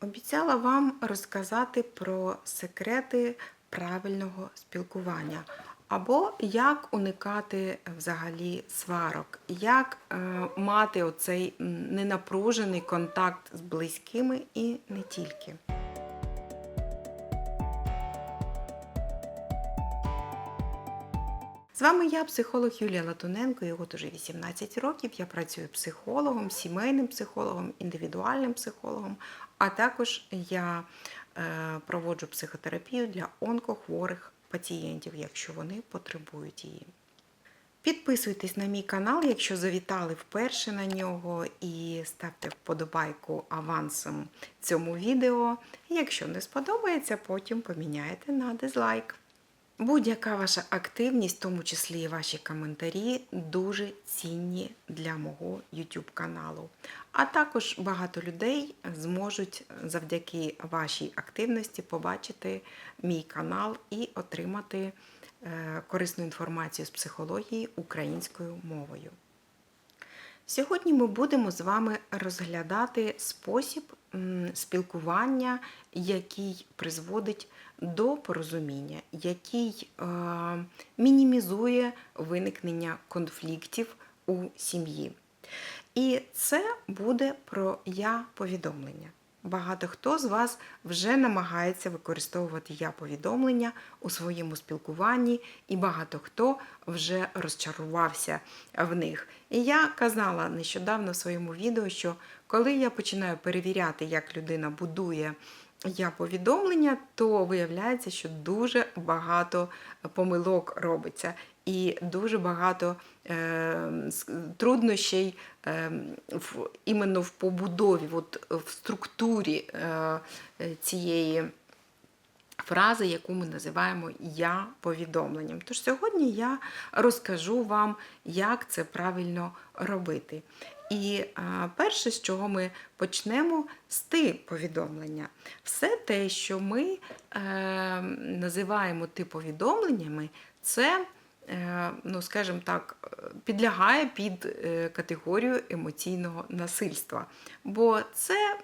Обіцяла вам розказати про секрети правильного спілкування, або як уникати взагалі сварок, як е, мати оцей ненапружений контакт з близькими і не тільки. З вами я, психолог Юлія Латуненко, і от уже 18 років я працюю психологом, сімейним психологом, індивідуальним психологом, а також я е, проводжу психотерапію для онкохворих пацієнтів, якщо вони потребують її. Підписуйтесь на мій канал, якщо завітали вперше на нього, і ставте вподобайку авансом цьому відео. Якщо не сподобається, потім поміняєте на дизлайк. Будь-яка ваша активність, в тому числі і ваші коментарі, дуже цінні для мого YouTube каналу. А також багато людей зможуть завдяки вашій активності побачити мій канал і отримати е, корисну інформацію з психології українською мовою. Сьогодні ми будемо з вами розглядати спосіб спілкування, який призводить до порозуміння, який е, мінімізує виникнення конфліктів у сім'ї. І це буде про я-повідомлення. Багато хто з вас вже намагається використовувати я-повідомлення у своєму спілкуванні, і багато хто вже розчарувався в них. І я казала нещодавно в своєму відео, що коли я починаю перевіряти, як людина будує я повідомлення, то виявляється, що дуже багато помилок робиться. І дуже багато е, труднощей е, в, іменно в побудові, от, в структурі е, е, цієї фрази, яку ми називаємо я повідомленням. Тож сьогодні я розкажу вам, як це правильно робити. І перше, з чого ми почнемо, з ти повідомлення. Все те, що ми е, називаємо ти повідомленнями, це, е, ну, скажімо так, підлягає під е, категорію емоційного насильства. Бо це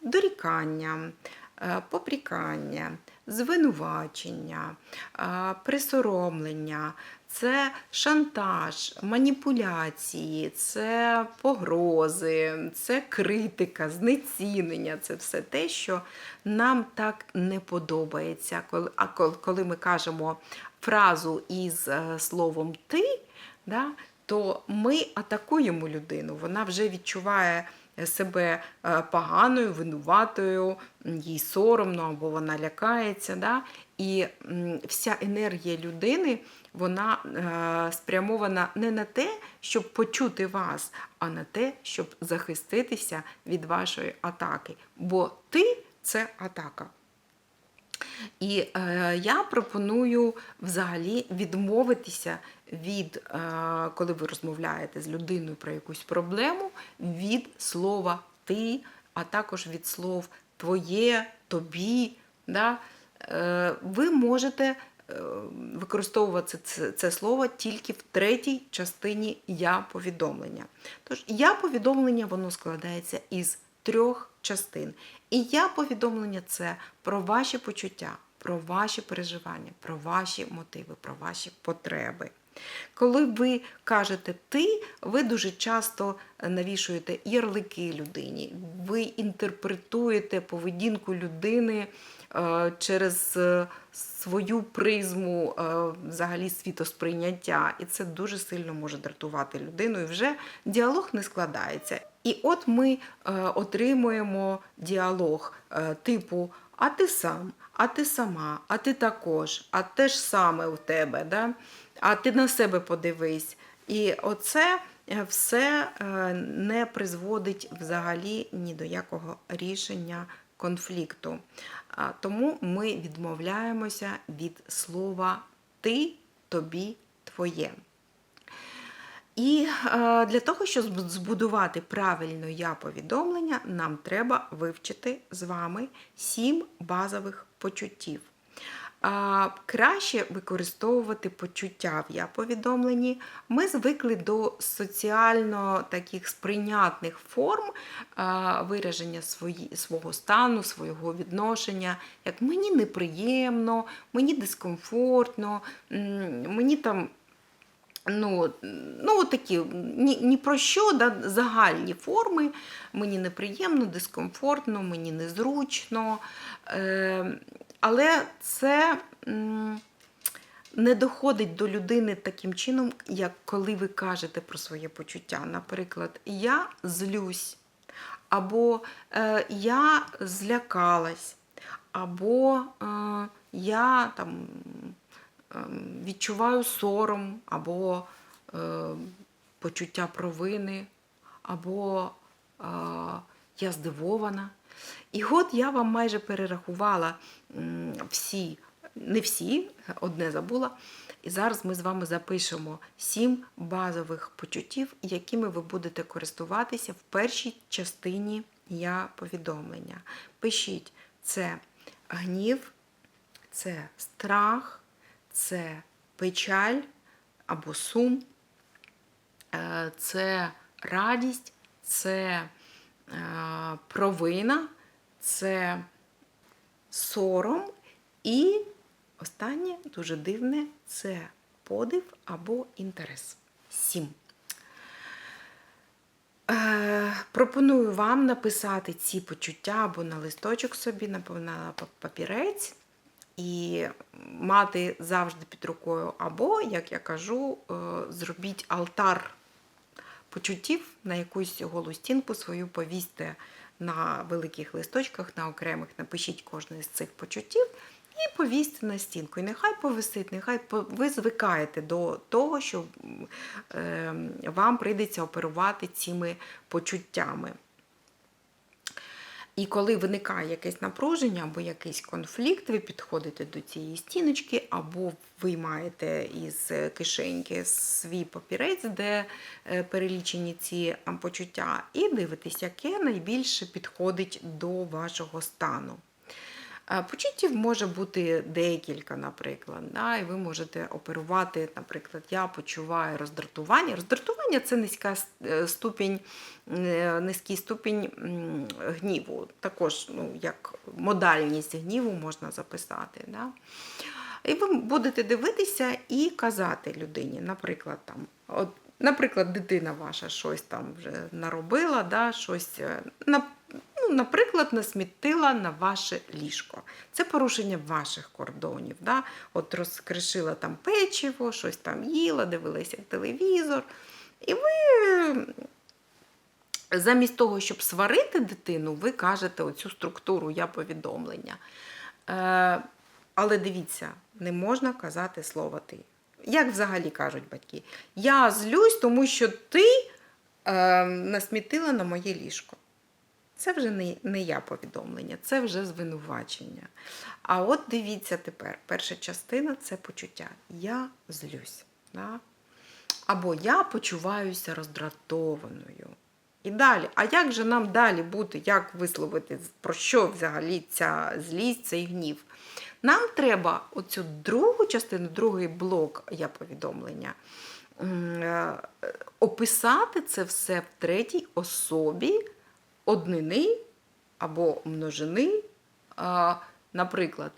дорікання, е, попрікання, звинувачення, е, присоромлення, це шантаж, маніпуляції, це погрози, це критика, знецінення. Це все те, що нам так не подобається. А коли ми кажемо фразу із е, словом ти, да, то ми атакуємо людину. Вона вже відчуває себе е, поганою, винуватою, їй соромно або вона лякається. Да? І вся енергія людини вона е, спрямована не на те, щоб почути вас, а на те, щоб захиститися від вашої атаки. Бо ти це атака. І е, я пропоную взагалі відмовитися від, е, коли ви розмовляєте з людиною про якусь проблему, від слова ти, а також від слов твоє, тобі. Да? Е, ви можете використовувати це, це слово тільки в третій частині я повідомлення. Тож я повідомлення воно складається із трьох частин. І я повідомлення це про ваші почуття, про ваші переживання, про ваші мотиви, про ваші потреби. Коли ви кажете ти, ви дуже часто навішуєте ярлики людині, ви інтерпретуєте поведінку людини е, через е, свою призму е, взагалі світосприйняття, і це дуже сильно може дратувати людину, і вже діалог не складається. І от ми отримуємо діалог типу А ти сам, а ти сама, а ти також, а те ж саме у тебе, да? а ти на себе подивись. І оце е, все е, не призводить взагалі ні до якого рішення конфлікту. Тому ми відмовляємося від слова ти, тобі, твоє. І е, для того, щоб збудувати правильно я повідомлення, нам треба вивчити з вами сім базових почуттів. краще використовувати почуття в я повідомленні. Ми звикли до соціально таких сприйнятних форм а, вираження свої, свого стану, свого відношення, як мені неприємно, мені дискомфортно, мені там. Ну, ну такі ні, ні про що, да, загальні форми. Мені неприємно, дискомфортно, мені незручно. Е, але це не доходить до людини таким чином, як коли ви кажете про своє почуття. Наприклад, я злюсь, або е, я злякалась, або е, я там відчуваю сором, або е, почуття провини, або е, я здивована. І от я вам майже перерахувала всі, не всі, одне забула. І зараз ми з вами запишемо сім базових почуттів, якими ви будете користуватися в першій частині я повідомлення. Пишіть це гнів, це страх, це печаль або сум, е, це радість, це е, провина, це сором і останнє дуже дивне це подив або інтерес. Сім. Е, пропоную вам написати ці почуття або на листочок собі, на папірець, і мати завжди під рукою, або, як я кажу, е, зробіть алтар почуттів на якусь голу стінку свою повісьте на великих листочках, на окремих, напишіть кожне з цих почуттів і повісьте на стінку. І нехай повисить, нехай ви звикаєте до того, що е, вам прийдеться оперувати цими почуттями. І коли виникає якесь напруження або якийсь конфлікт, ви підходите до цієї стіночки, або виймаєте із кишеньки свій папірець, де е, перелічені ці а, почуття, і дивитесь, яке найбільше підходить до вашого стану. Почуттів може бути декілька, наприклад. Да? І ви можете оперувати, наприклад, я почуваю роздратування. Роздратування це низька е, ступінь, е, низький ступінь гніву. Також ну, як модальність гніву можна записати. Да? І ви будете дивитися і казати людині, наприклад, там, от, наприклад, дитина ваша щось там вже наробила, да, щось, е, ну, наприклад, насмітила на ваше ліжко. Це порушення ваших кордонів. Да? От розкришила там печиво, щось там їла, дивилася телевізор. І ви замість того, щоб сварити дитину, ви кажете оцю структуру я повідомлення. Е, але дивіться, не можна казати слово ти. Як взагалі кажуть батьки? Я злюсь, тому що ти е, насмітила на моє ліжко. Це вже не, не я повідомлення, це вже звинувачення. А от дивіться тепер, перша частина це почуття. Я злюсь. Да? Або я почуваюся роздратованою. І далі, а як же нам далі бути, як висловити, про що взагалі ця злість, цей гнів? Нам треба оцю другу частину, другий блок я повідомлення, е, описати це все в третій особі однини або множини. Наприклад,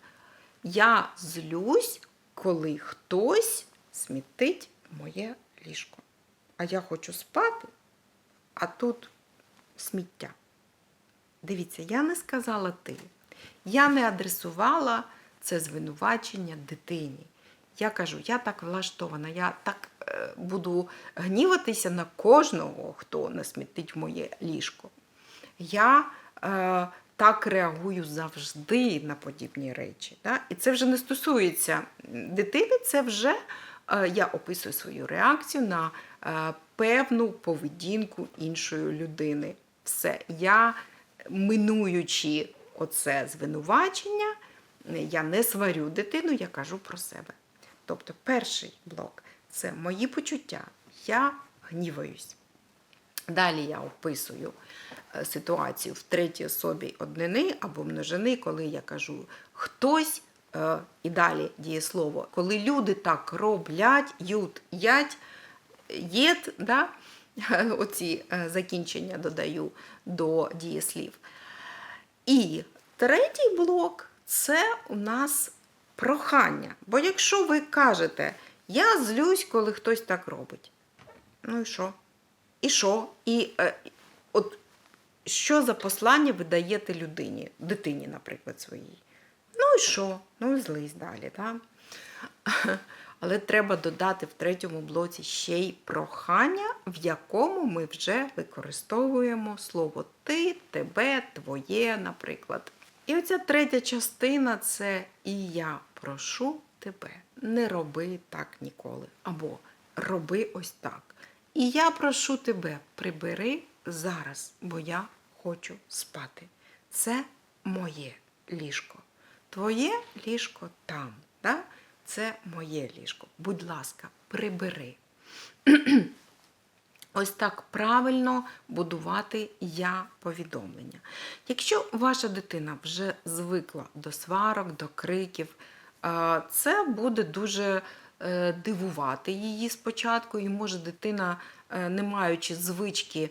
я злюсь, коли хтось смітить моє ліжко. А я хочу спати, а тут сміття. Дивіться, я не сказала ти. Я не адресувала це звинувачення дитині. Я кажу, я так влаштована, я так е, буду гніватися на кожного, хто насмітить моє ліжко. Я е, так реагую завжди на подібні речі. Да? І це вже не стосується дитини, це вже е, я описую свою реакцію на е, певну поведінку іншої людини. Все, я минуючи оце звинувачення, я не сварю дитину, я кажу про себе. Тобто, перший блок це мої почуття. Я гніваюсь. Далі я описую ситуацію в третій особі однини або множини, коли я кажу, хтось е, і далі дієслово. Коли люди так роблять, ють, ять, єд, да? оці е, закінчення додаю до дієслів. І третій блок це у нас прохання. Бо якщо ви кажете, я злюсь, коли хтось так робить. Ну і що? І що? І е, от що за послання ви даєте людині, дитині, наприклад, своїй? Ну і що? Ну і злись далі. Да? Але треба додати в третьому блоці ще й прохання, в якому ми вже використовуємо слово ти, тебе, твоє, наприклад. І оця третя частина це і я прошу тебе. Не роби так ніколи. Або роби ось так. І я прошу тебе, прибери зараз, бо я хочу спати. Це моє ліжко. Твоє ліжко там. Да? Це моє ліжко. Будь ласка, прибери. Ось так правильно будувати я повідомлення. Якщо ваша дитина вже звикла до сварок, до криків, це буде дуже е, дивувати її спочатку, і може дитина, е, не маючи звички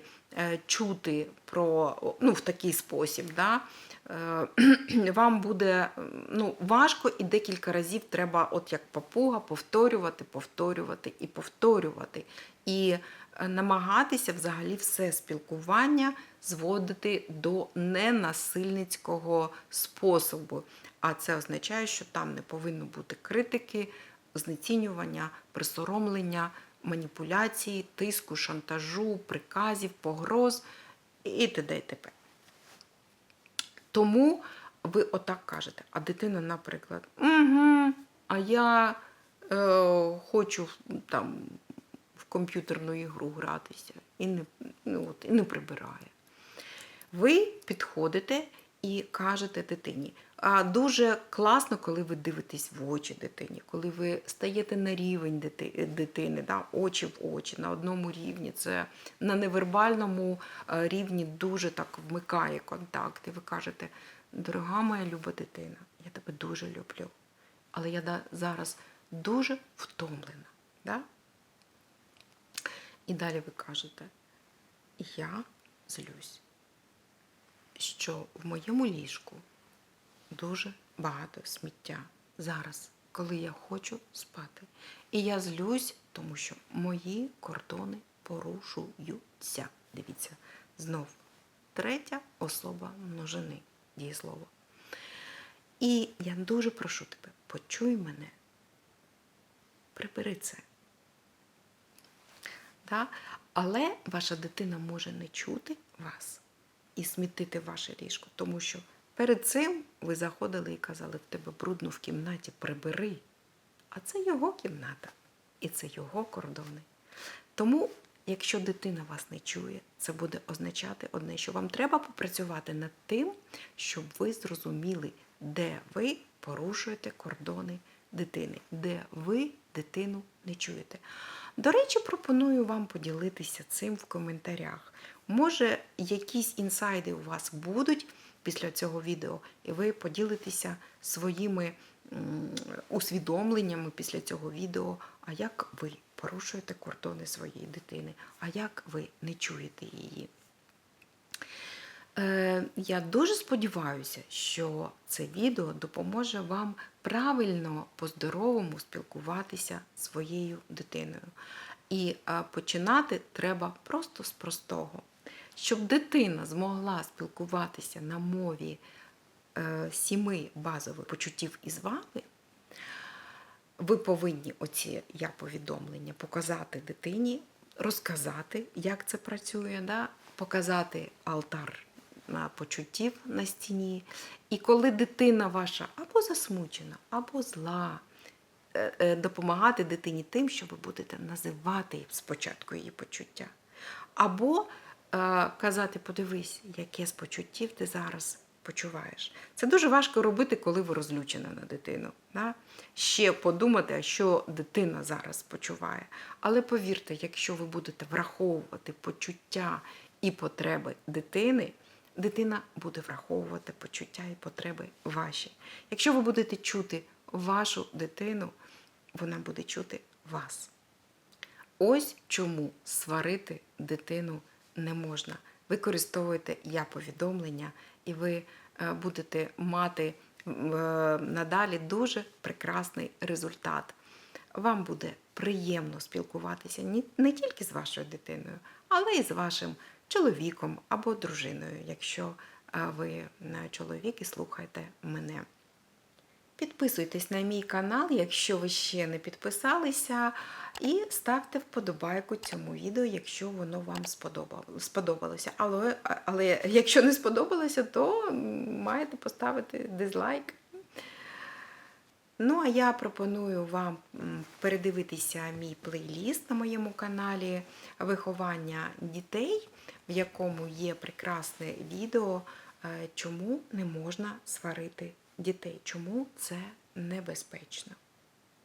чути про ну, в такий спосіб, да, е, вам буде ну, важко і декілька разів треба, от як папуга, повторювати, повторювати і повторювати. І е, намагатися взагалі все спілкування зводити до ненасильницького способу. А це означає, що там не повинно бути критики, знецінювання, присоромлення, маніпуляції, тиску, шантажу, приказів, погроз і т.д. і т.п. Тому ви отак кажете. А дитина, наприклад, угу, а я е, хочу там в комп'ютерну ігру гратися і не, ну, от, і не прибирає. Ви підходите і кажете дитині. Дуже класно, коли ви дивитесь в очі дитині, коли ви стаєте на рівень дитини, да, очі в очі, на одному рівні. Це на невербальному е, рівні дуже так вмикає контакт. І ви кажете, дорога моя люба дитина, я тебе дуже люблю. Але я зараз дуже втомлена. Да? І далі ви кажете, я злюсь, що в моєму ліжку дуже багато сміття зараз, коли я хочу спати. І я злюсь, тому що мої кордони порушуються. Дивіться, знов третя особа множини дієслово. І я дуже прошу тебе, почуй мене, прибери це. Да? Але ваша дитина може не чути вас і смітити ваше ліжко, тому що перед цим ви заходили і казали, в тебе брудно в кімнаті, прибери. А це його кімната і це його кордони. Тому, якщо дитина вас не чує, це буде означати одне, що вам треба попрацювати над тим, щоб ви зрозуміли, де ви порушуєте кордони дитини, де ви дитину не чуєте. До речі, пропоную вам поділитися цим в коментарях. Може, якісь інсайди у вас будуть після цього відео, і ви поділитеся своїми усвідомленнями після цього відео, а як ви порушуєте кордони своєї дитини, а як ви не чуєте її. Е, Я дуже сподіваюся, що це відео допоможе вам правильно по-здоровому спілкуватися зі своєю дитиною. І починати треба просто з простого. Щоб дитина змогла спілкуватися на мові е, сіми базових почуттів із вами, ви повинні оці я повідомлення показати дитині, розказати, як це працює, да? показати алтар на почуттів на стіні. І коли дитина ваша або засмучена, або зла, е, е, допомагати дитині тим, що ви будете називати спочатку її почуття. Або е, казати, подивись, яке з почуттів ти зараз почуваєш. Це дуже важко робити, коли ви розлючена на дитину. Да? Ще подумати, що дитина зараз почуває. Але повірте, якщо ви будете враховувати почуття і потреби дитини, дитина буде враховувати почуття і потреби ваші. Якщо ви будете чути вашу дитину, вона буде чути вас. Ось чому сварити дитину не можна. Використовуйте я повідомлення, і ви е, будете мати е, надалі дуже прекрасний результат. Вам буде приємно спілкуватися не тільки з вашою дитиною, але й з вашим чоловіком або дружиною, якщо е, ви чоловік і слухаєте мене. Підписуйтесь на мій канал, якщо ви ще не підписалися, і ставте вподобайку цьому відео, якщо воно вам сподобалося. Але, але якщо не сподобалося, то маєте поставити дизлайк. Ну, а я пропоную вам передивитися мій плейліст на моєму каналі Виховання дітей, в якому є прекрасне відео, е, чому не можна сварити дітей, чому це небезпечно.